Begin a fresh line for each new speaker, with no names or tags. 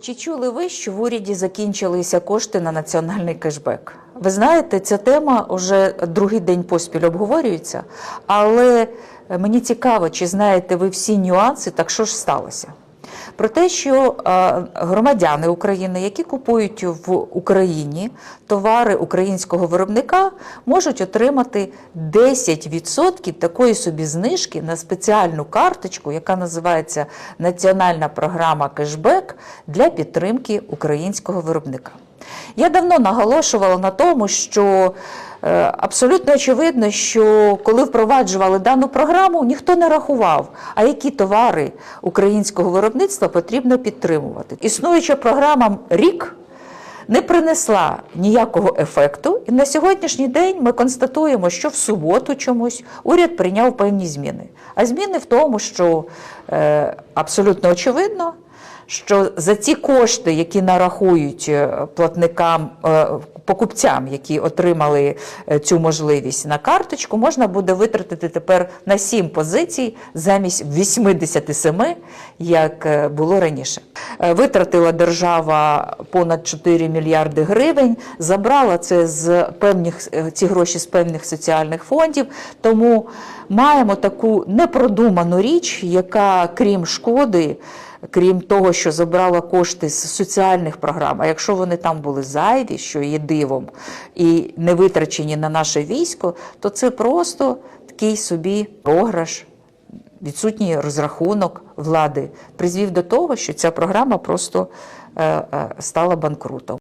Чи чули ви, що в уряді закінчилися кошти на національний кешбек? Ви знаєте, ця тема вже другий день поспіль обговорюється, але мені цікаво, чи знаєте ви всі нюанси, так що ж сталося? Про те, що е, громадяни України, які купують в Україні товари українського виробника, можуть отримати 10% такої собі знижки на спеціальну карточку, яка називається Національна програма кешбек для підтримки українського виробника. Я давно наголошувала на тому, що абсолютно очевидно, що коли впроваджували дану програму, ніхто не рахував, а які товари українського виробництва потрібно підтримувати. Існуюча програма рік не принесла ніякого ефекту, і на сьогоднішній день ми констатуємо, що в суботу чомусь уряд прийняв певні зміни. А зміни в тому, що е, абсолютно очевидно що за ці кошти, які нарахують е, платникам, е, покупцям, які отримали е, цю можливість на карточку, можна буде витратити тепер на 7 позицій замість 87, як було раніше. Витратила держава понад 4 мільярди гривень, забрала це з певних ці гроші з певних соціальних фондів. Тому маємо таку непродуману річ, яка крім шкоди крім того, що забрала кошти з соціальних програм, а якщо вони там були зайві, що є дивом, і не витрачені на наше військо, то це просто такий собі програш, відсутній розрахунок влади призвів до того, що ця програма просто е, е, стала банкрутом.